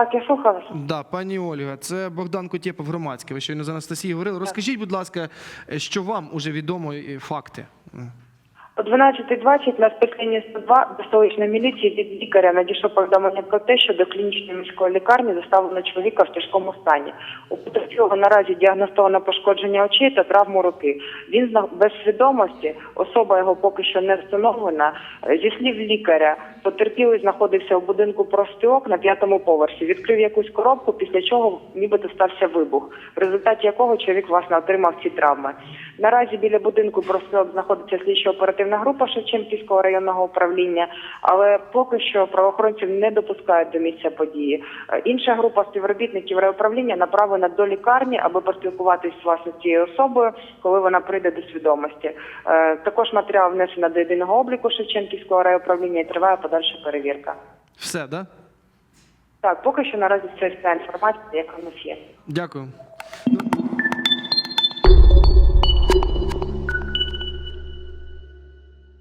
Так, я слухаю вас. Да, пані Ольга, це Богдан Кутєпов, громадський. Ви щойно з Анастасією говорили. Розкажіть, будь ласка, що вам уже відомо е, факти? О 12.20 на спецлінії 102 до столичної міліції від лікаря надійшло повідомлення про те, що до клінічної міської лікарні доставлено чоловіка в тяжкому стані. У потерпілого наразі діагностовано пошкодження очей та травму руки. Він зна- без свідомості, особа його поки що не встановлена. Е, Зі слів лікаря, потерпілий знаходився у будинку профспілок на п'ятому поверсі. Відкрив якусь коробку, після чого нібито стався вибух, в результаті якого чоловік власне отримав ці травми. Наразі біля будинку профспілок знаходиться слідчо-оперативна група Шевченківського районного управління, але поки що правоохоронців не допускають до місця події. Е, Інша група співробітників райуправління направлена до лікарні, аби поспілкуватись власне цією особою, коли вона прийде до свідомості. Е, Також матеріал внесено до єдиного обліку Шевченківського райуправління і триває подальша перевірка. Все, да? Так, поки що наразі це вся інформація, яка в нас є. Дякую.